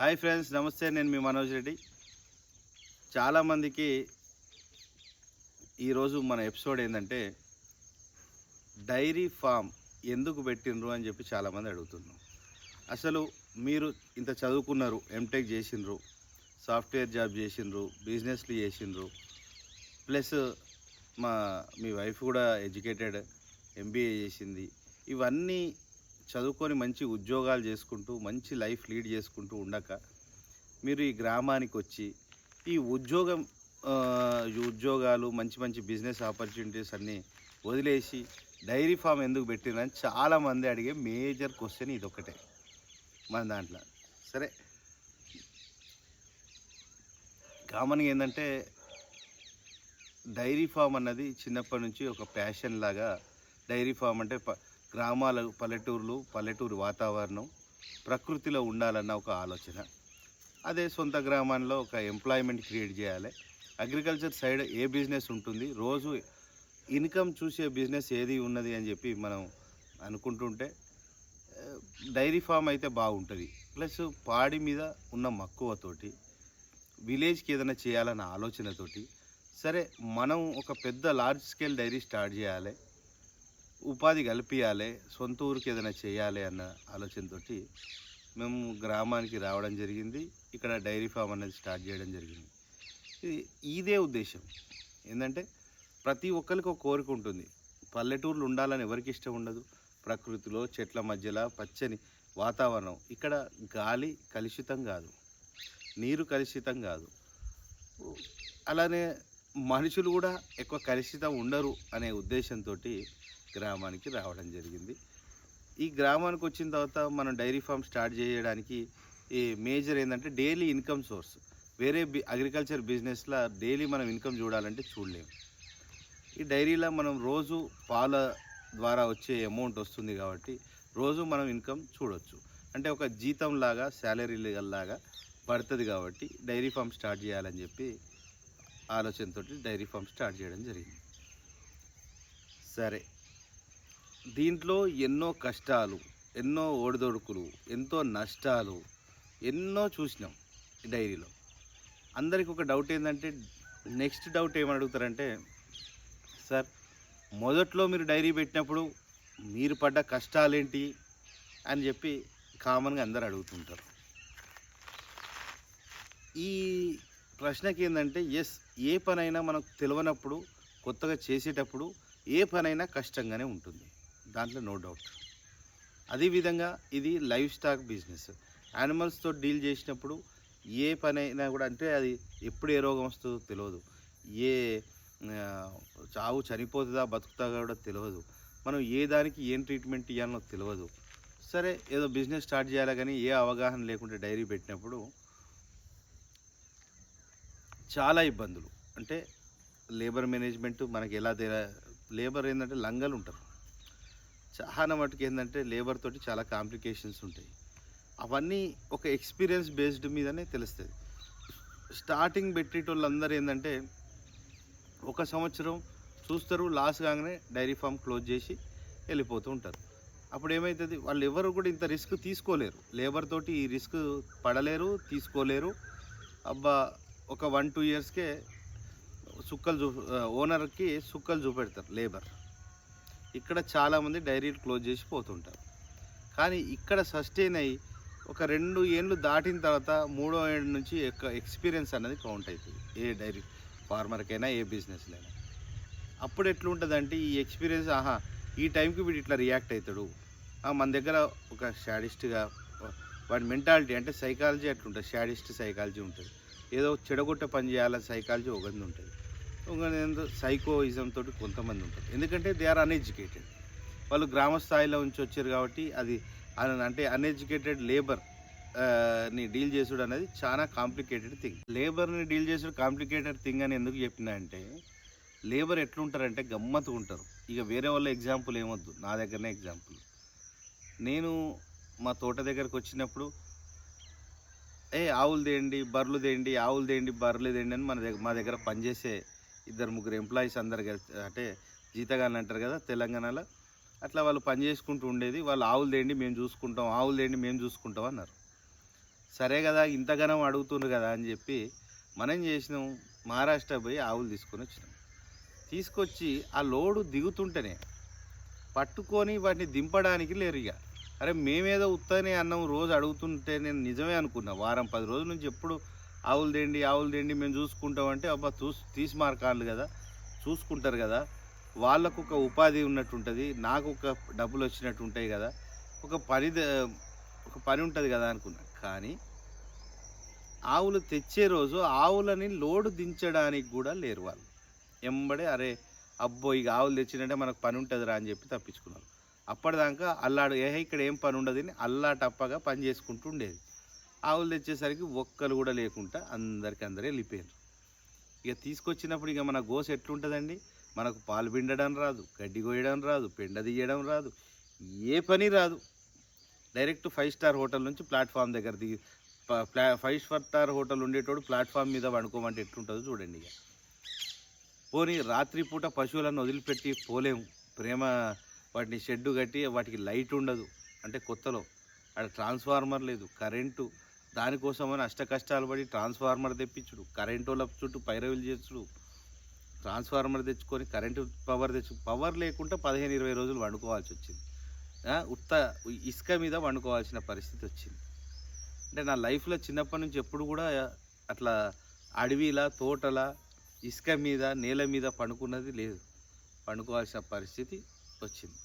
Hi friends నమస్తే నేను మీ మనోజ్ రెడ్డి. చాలామందికి ఈరోజు మన ఎపిసోడ్ ఏంటంటే డైరీ ఫామ్ ఎందుకు పెట్టినరు అని చెప్పి చాలామంది అడుగుతున్నారు. అసలు మీరు ఇంత చదువుకున్నారు ఎంటెక్ చేసిండ్రు సాఫ్ట్వేర్ జాబ్ చేసిండ్రు బిజినెస్లు చేసిండ్రు ప్లస్ మా మీ వైఫ్ కూడా ఎడ్యుకేటెడ్ ఎంబీఏ చేసింది. ఇవన్నీ చదువుకొని మంచి ఉద్యోగాలు చేసుకుంటూ మంచి లైఫ్ లీడ్ చేసుకుంటూ ఉండక మీరు ఈ గ్రామానికి వచ్చి ఈ ఉద్యోగం ఉద్యోగాలు మంచి మంచి బిజినెస్ ఆపర్చునిటీస్ అన్నీ వదిలేసి డైరీ ఫామ్ ఎందుకు పెట్టిరని చాలామంది అడిగే మేజర్ క్వశ్చన్ ఇది ఒకటే మన దాంట్లో. సరే. కామన్గా ఏంటంటే డైరీ ఫామ్ అన్నది చిన్నప్పటి నుంచి ఒక ప్యాషన్ లాగా డైరీ ఫామ్ అంటే ప గ్రామాల పల్లెటూర్లు పల్లెటూరు వాతావరణం ప్రకృతిలో ఉండాలన్న ఒక ఆలోచన. అదే సొంత గ్రామంలో ఒక ఎంప్లాయ్మెంట్ క్రియేట్ చేయాలి. అగ్రికల్చర్ సైడ్ ఏ బిజినెస్ ఉంటుంది? రోజు ఇన్కమ్ చూసే బిజినెస్ ఏది ఉన్నది అని చెప్పి మనం అనుకుంటుంటే డైరీ ఫామ్ అయితే బాగుంటుంది. ప్లస్ పాడి మీద ఉన్న మక్కువతోటి విలేజ్కి ఏదైనా చేయాలన్న ఆలోచనతోటి సరే మనం ఒక పెద్ద లార్జ్ స్కేల్ డైరీ స్టార్ట్ చేయాలి. ఉపాధి కల్పించాలి సొంత ఊరికి ఏదైనా చేయాలి అన్న ఆలోచనతోటి మేము గ్రామానికి రావడం జరిగింది. ఇక్కడ డైరీ ఫామ్ అనేది స్టార్ట్ చేయడం జరిగింది. ఇది ఇదే ఉద్దేశం. ఏంటంటే ప్రతి ఒక్కరికి ఒక కోరిక ఉంటుంది. పల్లెటూర్లు ఉండాలని ఎవరికి ఇష్టం ఉండదు. ప్రకృతిలో చెట్ల మధ్యలో పచ్చని వాతావరణం. ఇక్కడ గాలి కలుషితం కాదు. నీరు కలుషితం కాదు. అలానే మనుషులు కూడా ఎక్కువ కలుషితం ఉండరు అనే ఉద్దేశంతో గ్రామానికి రావడం జరిగింది. ఈ గ్రామానికి వచ్చిన తర్వాత మనం డైరీ ఫామ్ స్టార్ట్ చేయడానికి ఈ మేజర్ ఏంటంటే డైలీ ఇన్కమ్ సోర్స్. వేరే బి అగ్రికల్చర్ బిజినెస్లో డైలీ మనం ఇన్కమ్ చూడాలంటే చూడలేము. ఈ డైరీలో మనం రోజు పాల ద్వారా వచ్చే అమౌంట్ వస్తుంది కాబట్టి రోజు మనం ఇన్కమ్ చూడొచ్చు. అంటే ఒక జీతం లాగా శాలరీ లాగా పడుతుంది కాబట్టి డైరీ ఫామ్ స్టార్ట్ చేయాలని చెప్పి ఆలోచనతో డైరీ ఫామ్ స్టార్ట్ చేయడం జరిగింది. సరే. దీంట్లో ఎన్నో కష్టాలు ఎన్నో ఓడిదొడుకులు ఎంతో నష్టాలు ఎన్నో చూసినాం డైరీలో. అందరికి ఒక డౌట్ ఏంటంటే నెక్స్ట్ డౌట్ ఏమని అడుగుతారంటే సార్ మొదట్లో మీరు డైరీ పెట్టినప్పుడు మీరు పడ్డ కష్టాలేంటి? అని చెప్పి కామన్గా అందరు అడుగుతుంటారు. ఈ ప్రశ్నకి ఏంటంటే ఎస్ ఏ పనైనా మనకు తెలియనప్పుడు కొత్తగా చేసేటప్పుడు ఏ పనైనా కష్టంగానే ఉంటుంది. దాంట్లో నో డౌట్ అదేవిధంగా ఇది లైవ్ స్టాక్ బిజినెస్ యానిమల్స్తో డీల్ చేసినప్పుడు ఏ పనైనా కూడా అంటే అది ఎప్పుడు ఏ రోగం వస్తుందో తెలియదు ఏ చావు చనిపోతుందా బతుకుతా కూడా తెలియదు మనం ఏ దానికి ఏం ట్రీట్మెంట్ ఇవ్వాలో తెలియదు సరే ఏదో బిజినెస్ స్టార్ట్ చేయాలి కానీ ఏ అవగాహన లేకుండా డైరీ పెట్టినప్పుడు చాలా ఇబ్బందులు. అంటే లేబర్ మేనేజ్మెంట్ మనకి ఎలా లేబర్ ఏంటంటే లంగలు ఉంటారు. చాలా మటుకు ఏంటంటే లేబర్ తోటి చాలా కాంప్లికేషన్స్ ఉంటాయి. అవన్నీ ఒక ఎక్స్పీరియన్స్ బేస్డ్ మీదనే తెలుస్తుంది. స్టార్టింగ్ పెట్టేటోళ్ళందరూ ఏంటంటే ఒక సంవత్సరం చూస్తారు లాస్ కాగానే డైరీ ఫామ్ క్లోజ్ చేసి వెళ్ళిపోతూ ఉంటారు. అప్పుడు ఏమవుతుంది వాళ్ళు ఎవరు కూడా ఇంత రిస్క్ తీసుకోలేరు. లేబర్ తోటి ఈ రిస్క్ పడలేరు తీసుకోలేరు. అబ్బా ఒక వన్ టూ ఇయర్స్కే సుక్కలు చూ ఓనర్కి సుక్కలు చూపెడతారు లేబర్. ఇక్కడ చాలామంది డైరీలు క్లోజ్ చేసి పోతుంటారు. కానీ ఇక్కడ సస్టైన్ అయ్యి ఒక రెండు ఏళ్ళు దాటిన తర్వాత మూడో ఏడు నుంచి ఎక్క ఎక్స్పీరియన్స్ అనేది కౌంట్ అవుతుంది ఏ డైరీ ఫార్మర్కైనా ఏ బిజినెస్లైనా. అప్పుడు ఎట్లుంటుందంటే ఈ ఎక్స్పీరియన్స్ ఆహా ఈ టైంకి వీడు ఇట్లా రియాక్ట్ అవుతాడు మన దగ్గర ఒక షాడిస్ట్గా వాడి మెంటాలిటీ అంటే సైకాలజీ అట్లుంటుంది షాడిస్ట్ సైకాలజీ ఉంటుంది. ఏదో చెడగొట్ట పని చేయాలని సైకాలజీ ఒకటి ఉంటుంది. ఇంకొక సైకోయిజం తోటి కొంతమంది ఉంటారు. ఎందుకంటే దే ఆర్ అన్ఎడ్యుకేటెడ్. వాళ్ళు గ్రామ స్థాయిలో ఉంచి వచ్చారు కాబట్టి అది అంటే అన్ఎడ్యుకేటెడ్ లేబర్ని డీల్ చేసుడు అనేది చాలా కాంప్లికేటెడ్ థింగ్. లేబర్ని డీల్ చేసుడు కాంప్లికేటెడ్ థింగ్ అని ఎందుకు చెప్పినా అంటే లేబర్ ఎట్లుంటారంటే గమ్మత్తు ఉంటారు. ఇక వేరే వాళ్ళ ఎగ్జాంపుల్ ఏమొద్దు. నా దగ్గరనే ఎగ్జాంపుల్. నేను మా తోట దగ్గరకు వచ్చినప్పుడు ఏ ఆవులు తేండి బర్రెలు తేండి ఆవులు తేండి బర్రెలు తేండి అని మన దగ్గర మా దగ్గర పనిచేసే ఇద్దరు ముగ్గురు ఎంప్లాయీస్ అందరు అంటే జీతగాళ్ళు అంటారు కదా తెలంగాణలో అట్లా వాళ్ళు పని చేసుకుంటూ ఉండేది. వాళ్ళు ఆవులు తేండి మేము చూసుకుంటాం ఆవులు తేండి మేము చూసుకుంటాం అన్నారు. సరే కదా ఇంతగానం అడుగుతుండ్రు కదా అని చెప్పి మనం చేసినాం. మహారాష్ట్ర పోయి ఆవులు తీసుకొని వచ్చినాం. తీసుకొచ్చి ఆ లోడు దిగుతుంటేనే పట్టుకొని వాటిని దింపడానికి లేరు ఇక అరే మేమేదో ఉత్తనే అన్నం రోజు అడుగుతుంటే నేను నిజమే అనుకున్నా. వారం పది రోజుల నుంచి ఎప్పుడు ఆవులు తేండి ఆవులు తేండి మేము చూసుకుంటామంటే అబ్బా చూసి తీసి మార్కాళ్ళు కదా. చూసుకుంటారు కదా. వాళ్ళకు ఒక ఉపాధి ఉన్నట్టు ఉంటుంది నాకు ఒక డబ్బులు వచ్చినట్టు ఉంటాయి కదా. ఒక పని ద- ఒక పని ఉంటుంది కదా అనుకున్నా. కానీ ఆవులు తెచ్చే రోజు ఆవులని లోడు దించడానికి కూడా లేరు వాళ్ళు. ఎంబడే అరే అబ్బో ఇక ఆవులు తెచ్చినట్టే మనకు పని ఉంటుందిరా అని చెప్పి తప్పించుకున్నారు. అప్పటిదాకా అల్లాడు ఏ ఇక్కడ ఏం పని ఉండదని అల్లా టప్పగా పని చేసుకుంటూ ఉండేది. ఆవులు తెచ్చేసరికి ఒక్కరు కూడా లేకుండా అందరికి అందరూ వెళ్ళిపోయారు ఇక తీసుకొచ్చినప్పుడు ఇక మన గోస ఎట్లుంటుందండి? మనకు పాలు పిండడం రాదు గడ్డి కోయడం రాదు పెండ తీయడం రాదు ఏ పని రాదు. డైరెక్ట్ ఫైవ్ స్టార్ హోటల్ నుంచి ప్లాట్ఫామ్ దగ్గర దిగి ప- ప్లా ఫైవ్ స్టార్ హోటల్ ఉండేటోడు ప్లాట్ఫామ్ మీద వండుకోమంటే ఎట్లుంటుందో చూడండి ఇక. పోనీ రాత్రిపూట పశువులను వదిలిపెట్టి పోలేము. ప్రేమ వాటిని షెడ్డు కట్టి వాటికి లైట్ ఉండదు. అంటే కొత్తలో. అక్కడ ట్రాన్స్ఫార్మర్ లేదు కరెంటు. దానికోసమని అష్ట కష్టాలు పడి ట్రాన్స్ఫార్మర్ తెప్పించుడు. కరెంటు వాళ్ళ చుట్టూ పైరవీలు చేసుడు ట్రాన్స్ఫార్మర్ తెచ్చుకొని కరెంటు పవర్ తెచ్చు పవర్ లేకుండా పదిహేను ఇరవై రోజులు వండుకోవాల్సి వచ్చింది. ఉత్త ఇసుక మీద వండుకోవాల్సిన పరిస్థితి వచ్చింది. అంటే నా లైఫ్లో చిన్నప్పటి నుంచి ఎప్పుడు కూడా అట్లా అడవిలా తోటలా ఇసుక మీద నేల మీద పండుకున్నది లేదు. పండుకోవాల్సిన పరిస్థితి వచ్చింది